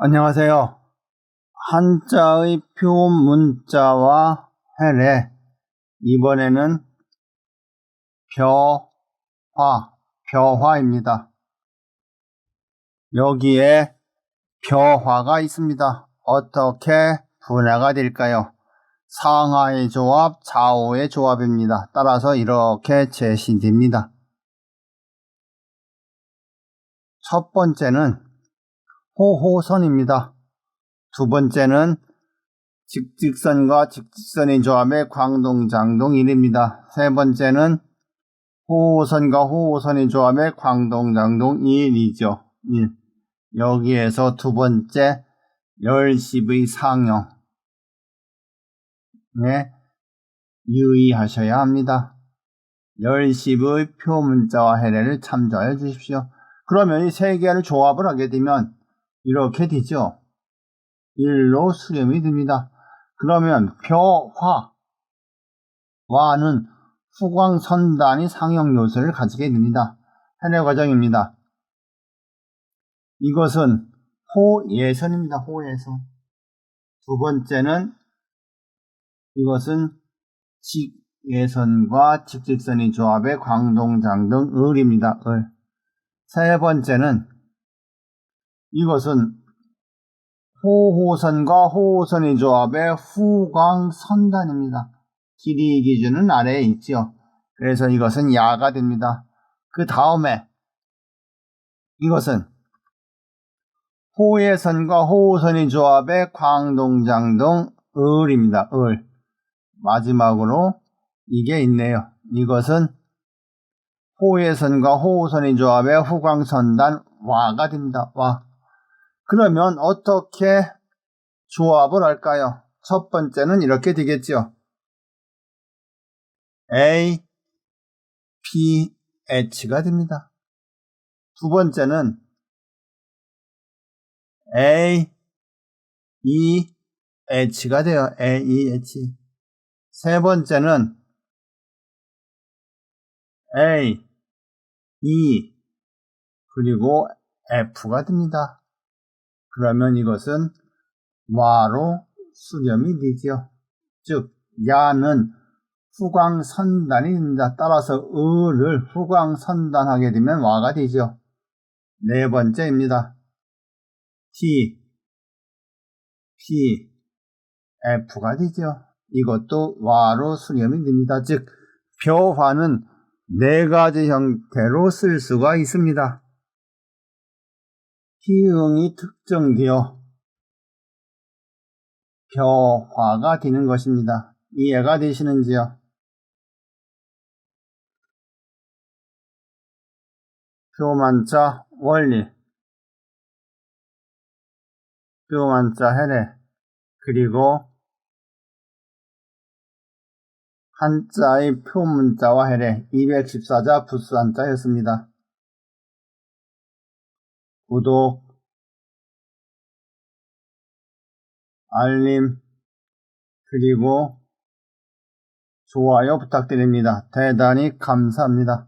안녕하세요. 한자의 표 문자와 해례 이번에는 벼화, 벼화입니다. 여기에 벼화가 있습니다. 어떻게 분해가 될까요? 상하의 조합, 좌우의 조합입니다. 따라서 이렇게 제시됩니다. 첫 번째는 호호선입니다. 두 번째는 직직선과 직직선의 조합의 광동장동 1입니다. 세 번째는 호호선과 호호선의 조합의 광동장동 1이죠. 1. 여기에서 두 번째 열십의 상형에 유의하셔야 합니다. 열십의 표문자와 해례를 참조하여 주십시오. 그러면 이 세 개를 조합을 하게 되면 이렇게 되죠. 일로 수렴이 됩니다. 그러면 표화 와는 후광선단이 상형 요소를 가지게 됩니다. 해내 과정입니다. 이것은 호예선입니다. 호예선. 두 번째는 이것은 직예선과 직직선의 조합의 광동장 등 을입니다. 을. 세 번째는 이것은 호호선과 호호선의 조합의 후광선단입니다. 길이 기준은 아래에 있지요. 그래서 이것은 야가 됩니다. 그 다음에 이것은 호예선과 호호선의 조합의 광동장동 을입니다. 을. 마지막으로 이게 있네요. 이것은 호예선과 호호선의 조합의 후광선단 와가 됩니다. 와. 그러면 어떻게 조합을 할까요? 첫 번째는 이렇게 되겠죠. A, P, H가 됩니다. 두 번째는 A, E, H가 돼요. A, E, H. 세 번째는 A, E, 그리고 F가 됩니다. 그러면 이것은 와로 수렴이 되죠. 즉 야는 후광선단이 됩니다. 따라서 을을 후광선단하게 되면 와가 되죠. 네 번째입니다. T, P, F가 되죠. 이것도 와로 수렴이 됩니다. 즉 표화는 네 가지 형태로 쓸 수가 있습니다. 기응이 특정되어 벼화가 되는 것입니다. 이해가 되시는지요? 표만자 원리 표만자 해례 그리고 한자의 표문자와 해례 214자 부수한자였습니다. 구독, 알림, 그리고 좋아요 부탁드립니다. 대단히 감사합니다.